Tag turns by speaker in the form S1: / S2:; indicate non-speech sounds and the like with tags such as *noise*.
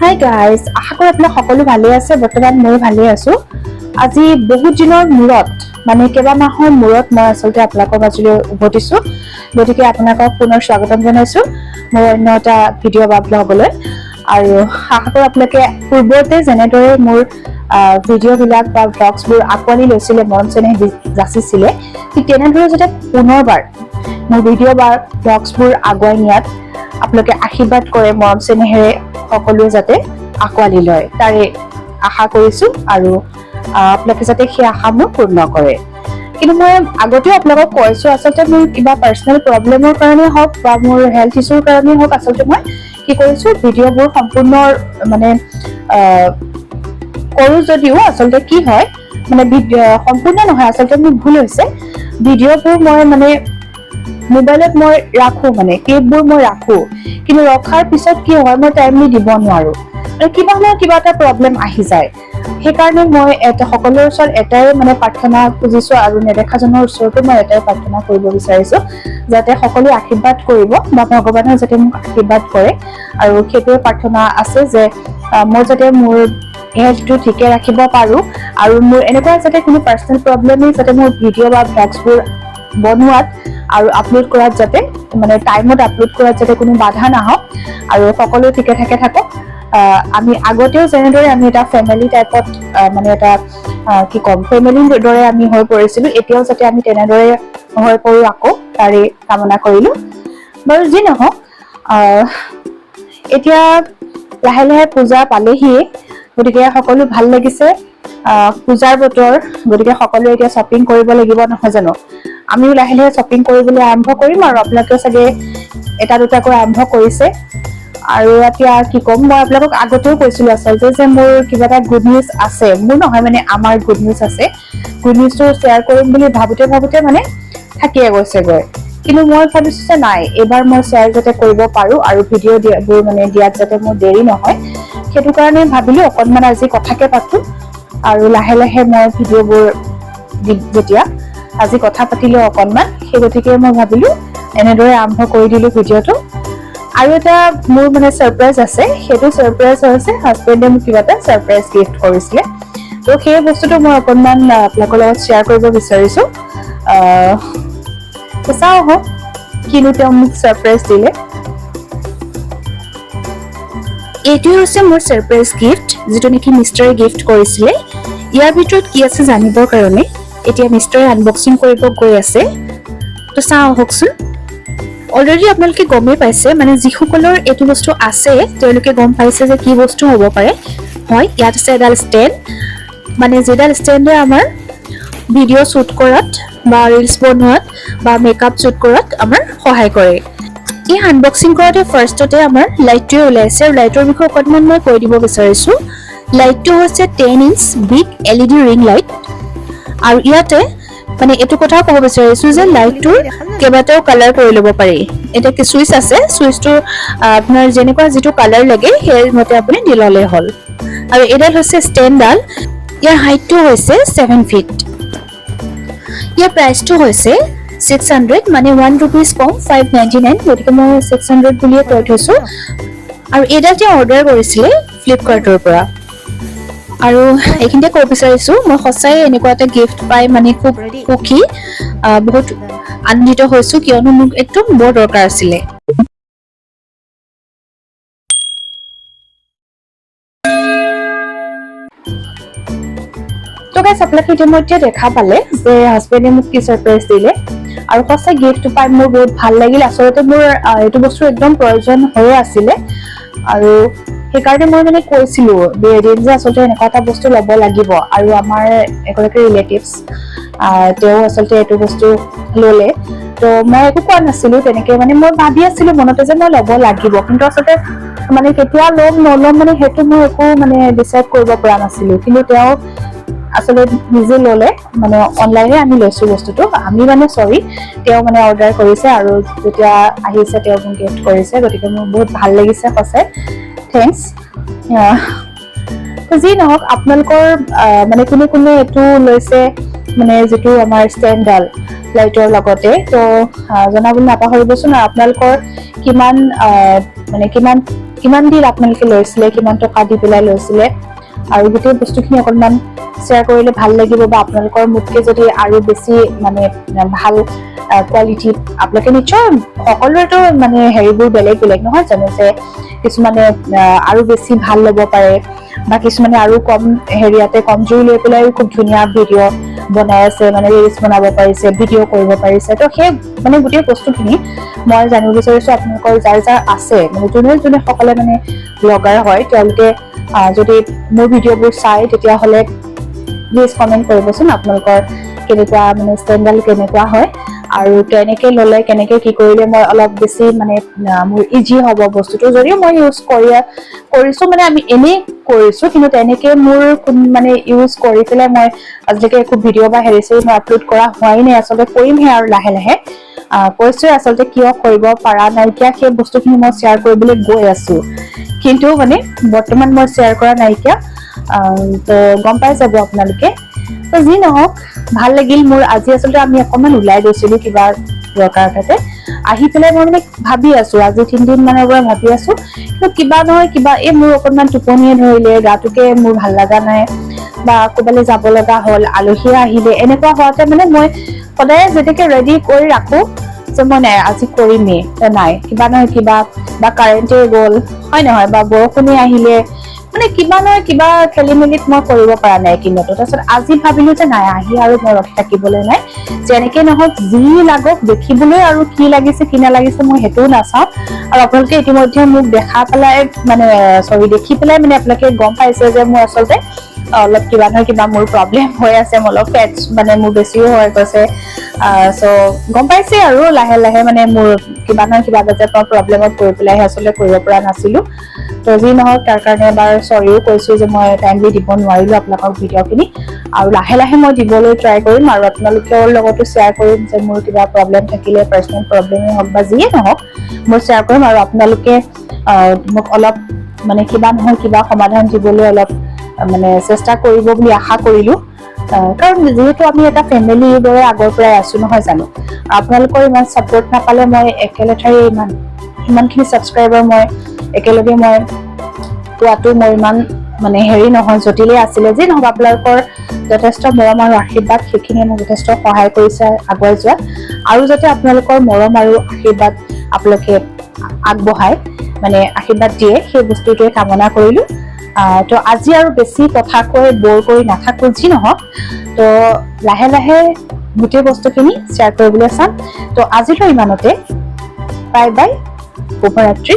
S1: Hi guys আশা কৰোঁ আপোনাক সকলো ভালে আছে, বৰ্তমান ময়ো ভালে আছোঁ। আজি বহুত দিনৰ মূৰত মানে কেইবা মাহৰ মূৰত মই আচলতে আপোনালোকৰ মাজলৈ উভতিছোঁ। গতিকে আপোনালোকক পুনৰ স্বাগতম জনাইছোঁ, মোৰ অন্য এটা ভিডিঅ' বা ব্লগলৈ আৰু আশা কৰোঁ আপোনালোকে পূৰ্বতে যেনেদৰে মোৰ ভিডিঅ'বিলাক বা ব্লগছবোৰ আঁকোৱালি লৈছিলে মৰম চেনেহ যাচিছিলে, ঠিক তেনেদৰে যাতে পুনৰবাৰ মোৰ ভিডিঅ' বা ব্লগছবোৰ আগুৱাই নিয়াত আপোনালোকে আশীৰ্বাদ কৰে মৰম চেনেহেৰে সকলোৱে যাতে আঁকোৱালি লয়। তাৰে আশা কৰিছো আৰু আপোনালোকে যাতে সেই আশা মোৰ পূৰ্ণ কৰে। কিন্তু মই আগতেও আপোনালোকক কৈছো, আচলতে মোৰ কিবা পাৰ্চনেল প্ৰব্লেমৰ কাৰণে হওক বা মোৰ হেল্থ ইছ্যুৰ কাৰণে হওক, আচলতে মই কি কৰিছো, ভিডিঅ'বোৰ সম্পূৰ্ণ মানে কৰো যদিও আচলতে কি হয় মানে সম্পূৰ্ণ নহয়, আচলতে মোৰ ভুল হৈছে। ভিডিঅ'বোৰ মই মানে মোবাইলত মই ৰাখো মানে ক্লিপবোৰ মই ৰাখো। কিন্তু ৰখাৰ পিছত কি হয় মই টাইমলি দিব নোৱাৰো। আৰু কিবা নহয় কিবা এটা প্ৰব্লেম আহি যায়। সেইকাৰণে মই সকলোৰে ওচৰত এটাই মানে প্ৰাৰ্থনা খুজিছো আৰু নেদেখাজনৰ ওচৰতো মই এটাই প্ৰাৰ্থনা কৰিব বিচাৰিছো যাতে সকলোৱে আশীৰ্বাদ কৰিব বা ভগৱানে যাতে মোক আশীৰ্বাদ কৰে। আৰু সেইটোৱে প্ৰাৰ্থনা আছে যে মই যাতে মোৰ হেল্থটো ঠিকে ৰাখিব পাৰো আৰু মোৰ এনেকুৱা যাতে কোনো পাৰ্চনেল প্ৰব্লেমেই যাতে মোৰ ভিডিঅ' বা ব্লগছবোৰ বনোৱাত আৰু আপলোড কৰাত যাতে মানে টাইমত আপলোড কৰাত যাতে কোনো বাধা নাহক আৰু সকলো ঠিকে ঠাকে থাকক। আমি আগতেও যেনেদৰে আমি এটা ফেমিলি টাইপত মানে এটা কি ক'ম ফেমিলিৰ দৰে আমি হৈ পৰিছিলো, এতিয়াও যাতে আমি তেনেদৰে হৈ পৰো আকৌ, তাৰে কামনা কৰিলো। বাৰু যি নহওক এতিয়া লাহে লাহে পূজা পালেহিয়ে। গতিকে সকলো ভালো লাগিছে। পূজাৰ বতৰ গতিকে সকলোৱে এতিয়া শ্বপিং কৰিব লাগিব নহয় জানো? আমিও লাহে লাহে শ্বপিং কৰিবলৈ আৰম্ভ কৰিম আৰু আপোনালোকে চাগে এটা দুটাকৈ আৰম্ভ কৰিছে। আৰু এতিয়া কি ক'ম মই আপোনালোকক আগতেও কৈছিলো আচলতে যে মোৰ কিবা এটা গুড নিউজ আছে। মোৰ নহয় মানে আমাৰ গুড নিউজ আছে। গুড নিউজটো শ্বেয়াৰ কৰিম বুলি ভাবোতে ভাবোতে মানে থাকিয়ে গৈছেগৈ। কিন্তু মই ভাবিছো যে নাই এইবাৰ মই শ্বেয়াৰ যাতে কৰিব পাৰো আৰু ভিডিঅ' দিয়াবোৰ মানে দিয়াত যাতে মোৰ দেৰি নহয়। সেইটো কাৰণে ভাবিলো অকণমান আজি কথাকে পাতো। আৰু লাহে লাহে মই ভিডিঅ'বোৰ যেতিয়া আজি কথা পাতিলো অকণমান সেই গতিকে মই ভাবিলো এনেদৰে আৰম্ভ কৰি দিলো ভিডিঅ'টো। আৰু এটা মোৰ মানে ছাৰপ্ৰাইজ আছে সেইটো ছাৰপ্ৰাইজ হৈছে হাজবেণ্ডে মোক কিবা এটা ছাৰপ্ৰাইজ গিফ্ট কৰিছিলে। ত' সেই বস্তুটো মই অকণমান আপোনালোকৰ লগত শ্বেয়াৰ কৰিব বিচাৰিছো। চাওঁ আহক কিনো তেওঁ মোক ছাৰপ্ৰাইজ দিলে। এইটোৱে হৈছে মোৰ ছাৰপ্ৰাইজ গিফ্ট যিটো নেকি মিষ্টাৰে গিফ্ট কৰিছিলে। ইয়াৰ ভিতৰত কি আছে জানিবৰ কাৰণে এতিয়া মিষ্টাৰে আনবক্সিং কৰিব গৈ আছে। তো চাওঁ আহকচোন। অলৰেডি আপোনালোকে গমেই পাইছে মানে যিসকলৰ এইটো বস্তু আছে তেওঁলোকে গম পাইছে যে কি বস্তু হ'ব পাৰে। হয় ইয়াত আছে এডাল ষ্টেণ্ড মানে যিডাল ষ্টেণ্ডে আমাৰ ভিডিঅ' শ্বুট কৰাত বা ৰিলছ বনোৱাত বা মেকআপ শ্বুট কৰাত আমাৰ সহায় কৰে। এই আনবক্সিং কৰোঁতে ফাৰ্ষ্টতে আমাৰ লাইটটোৱে ওলাইছে আৰু লাইটৰ বিষয়ে অকণমান মই কৈ দিব বিচাৰিছোঁ। লাইটটো হৈছে ten inch big L E D ring light আৰু ইয়াতে মানে এইটো কথাও ক'ব বিচাৰিছো যে লাইটটোৰ কেইবাটাও কালাৰ কৰি ল'ব পাৰি। এতিয়া চুইচ আছে? চুইচটো আপোনাৰ যেনেকুৱা যিটো কালাৰ লাগে সেইমতে আপুনি দি ল'লে হ'ল। আৰু এইডাল হৈছে ষ্টেণ্ডডাল ইয়াৰ হাইটটো হৈছে ছেভেন ফিট ইয়াৰ প্ৰাইচটো হৈছে ছিক্স হাণ্ড্ৰেড মানে ওৱান ৰুপিজ কম ফাইভ নাইণ্টি নাইন গতিকে মই ছিক্স হাণ্ড্ৰেড বুলিয়ে কৈ থৈছোঁ। আৰু এইডাল তেওঁ অৰ্ডাৰ কৰিছিলে ফ্লিপকাৰ্টৰ পৰা। আৰু এইখিনিতে ক'ব বিচাৰিছোঁ মই সঁচাই এনেকুৱা এটা গিফ্ট পাই মানে খুব সুখী বহুত আনন্দিত হৈছোঁ কিয়নো মোক একদম বৰ দৰকাৰ আছিলে। তো গাইছ আপোনালোকে ইতিমধ্যে দেখা পালে যে হাজবেণ্ডে মোক কি ছাৰপ্ৰাইজ দিলে আৰু সঁচাই গিফ্টটো পাই মোৰ বহুত ভাল লাগিল। আচলতে মোৰ এইটো বস্তু একদম প্ৰয়োজন হৈয়ে আছিলে। আৰু সেইকাৰণে মই মানে কৈছিলো এদিন যে আচলতে এনেকুৱা এটা বস্তু ল'ব লাগিব আৰু আমাৰ এগৰাকী ৰিলেটিভছ তেওঁ আচলতে এইটো বস্তু ল'লে। তো মই একো কোৱা নাছিলো, তেনেকে মানে মই ভাবি আছিলো মনতে যে মই ল'ব লাগিব। কিন্তু আচলতে মানে কেতিয়া ল'ম, নল'ম মানে সেইটো মই একো মানে ডিচাইড কৰিব পৰা নাছিলো। কিন্তু তেওঁ আচলতে নিজে ল'লে মানে অনলাইনে আমি লৈছো বস্তুটো। আমি মানে চৰি তেওঁ মানে অৰ্ডাৰ কৰিছে আৰু যেতিয়া আহিছে, তেওঁ মোক গিফ্ট কৰিছে। গতিকে মোৰ বহুত ভালো লাগিছে সঁচাই। থেংকছ যি নহওক আপোনালোকৰ মানে কোনে কোনে এইটো লৈছে মানে যিটো আমাৰ ষ্টেণ্ডডাল লাইটৰ লগতে তো জনাবলৈ নাপাহৰিবচোন আৰু আপোনালোকৰ কিমান মানে কিমান কিমান দিন আপোনালোকে লৈছিলে কিমান টকা দি পেলাই লৈছিলে আৰু গোটেই বস্তুখিনি অকণমান শ্বেয়াৰ কৰিলে ভাল লাগিব বা আপোনালোকৰ মোতকে যদি আৰু বেছি মানে ভাল কোৱালিটিত আপোনালোকে নিশ্চয় সকলোৰেতো মানে হেৰিবোৰ বেলেগ বেলেগ নহয় জানো যে কিছুমানে আৰু বেছি ভাল ল'ব পাৰে। বা কিছুমানে আৰু কম হেৰিয়াতে কম জুই লৈ পেলাই খুব ধুনীয়া ভিডিঅ' বনাই আছে মানে ৰিলচ বনাব পাৰিছে ভিডিঅ' কৰিব পাৰিছে। তো সেই মানে গোটেই বস্তুখিনি মই জানিব বিচাৰিছো আপোনালোকৰ যাৰ যাৰ আছে মানে যোনে যোনে সকলে মানে ব্লগাৰ হয়, তেওঁলোকে যদি মোৰ ভিডিঅ'বোৰ চাই তেতিয়াহ'লে প্লিজ কমেণ্ট কৰিবচোন আপোনালোকৰ কেনেকুৱা মানে ষ্টেণ্ডাৰ্ড কেনেকুৱা হয়। আৰু কেনেকে ল'লে কেনেকে কি কৰিলে মই অলপ বেছি মানে মোৰ ইজি হ'ব বস্তুটো। যদিও মই ইউজ কৰি কৰিছো মানে আমি এনেই কৰিছো কিন্তু তেনেকে মোৰ কোন- মানে ইউজ কৰি পেলাই মই আজিলৈকে একো ভিডিঅ' বা হেৰি চেৰি মই আপলোড কৰা হোৱাই নাই। আচলতে কৰিমহে আৰু লাহে লাহে। কৈছোৱে আচলতে কিয় কৰিব পৰা নাইকিয়া সেই বস্তুখিনি মই শ্বেয়াৰ কৰিবলৈ গৈ আছো। কিন্তু মানে বৰ্তমান মই শ্বেয়াৰ কৰা নাইকিয়া। তো গম পাই যাব আপোনালোকে। তো যি নহওক ভাল লাগিল মোৰ। আজি আচলতে আমি অকণমান ওলাই গৈছিলো কিবা দৰকাৰ এটাতে আহি পেলাই মই মানে ভাবি আছো আজি তিনদিন মানৰ পৰা ভাবি আছো। কিন্তু কিবা নহয় কিবা এই মোৰ অকণমান টোপনিয়ে ধৰিলে গাটোকে মোৰ ভাল লগা নাই বা ক'ৰবালৈ যাব লগা হ'ল আলহী আহিলে এনেকুৱা হোৱাতে মানে মই সদায় যেনেকে ৰেডি কৰি ৰাখো যে মই নাই আজি কৰিমেই নাই কিবা নহয় কিবা বা কাৰেণ্টে গ'ল হয় নহয় বা বৰষুণে আহিলে মানে কিবা নহয়, কিবা খেলি মেলিত মই কৰিব পৰা নাই কিনোতো। তাৰপিছত আজি ভাবিলো যে নাই, আহি আৰু মই ৰখি থাকিবলৈ নাই। যেনেকে নহওক, যি লাগক, দেখিবলৈ আৰু কি লাগিছে, কি নালাগিছে মই সেইটোও নাচাওঁ। আৰু আপোনালোকে ইতিমধ্যে মোক দেখা পেলাই মানে চৰি দেখি পেলাই মানে আপোনালোকে গম পাইছে যে মোৰ আচলতে অলপ কিবা নহয়, কিবা মোৰ প্ৰব্লেম *laughs* হৈ আছে, মোৰ অলপ ফেটছ মানে মোৰ বেছিও হৈ গৈছে। চ' গম পাইছে আৰু লাহে লাহে মানে মোৰ কিবা নহয়, কিবা এটা মই প্ৰব্লেমত পৰি পেলাইহে আচলতে কৰিব পৰা নাছিলো। তো যি নহওক তাৰ কাৰণে এবাৰ চৰিও কৈছো যে মই টাইমলি দিব নোৱাৰিলো আপোনালোকক ভিডিঅ'খিনি। আৰু লাহে লাহে মই দিবলৈ ট্ৰাই কৰিম আৰু আপোনালোকৰ লগতো শ্বেয়াৰ কৰিম যে মোৰ কিবা প্ৰব্লেম থাকিলে পাৰ্চনেল প্ৰব্লেমেই হওক বা যিয়ে নহওক মই শ্বেয়াৰ কৰিম আৰু আপোনালোকে মোক অলপ মানে কিবা নহয় কিবা সমাধান দিবলৈ অলপ মানে চেষ্টা কৰিব বুলি আশা কৰিলো। কাৰণ যিহেতু আমি এটা ফেমিলিৰ দৰে আগৰ পৰাই আছো নহয় জানো? আপোনালোকৰ ইমান ছাপৰ্ট নাপালে মই একেলেঠাৰি ইমান ইমানখিনি ছাবস্ক্ৰাইবাৰ মই একেলগে মই পোৱাটো মোৰ ইমান মানে হেৰি নহয় জটিলেই আছিলে যি নহওক আপোনালোকৰ যথেষ্ট মৰম আৰু আশীৰ্বাদ সেইখিনিয়ে মোক যথেষ্ট সহায় কৰিছে আগুৱাই যোৱাত। আৰু যাতে আপোনালোকৰ মৰম আৰু আশীৰ্বাদ আপোনালোকে আগবঢ়ায় মানে আশীৰ্বাদ দিয়ে সেই বস্তুটোৱে কামনা কৰিলো। তো আজি আৰু বেছি কথা কৈ বৰ কৰি নাথাকো যি নহওক তো লাহে লাহে গোটেই বস্তুখিনি শ্বেয়াৰ কৰিবলৈ চাম। তো আজিলৈ ইমানতে। বাই বাই শুভৰাত্ৰি।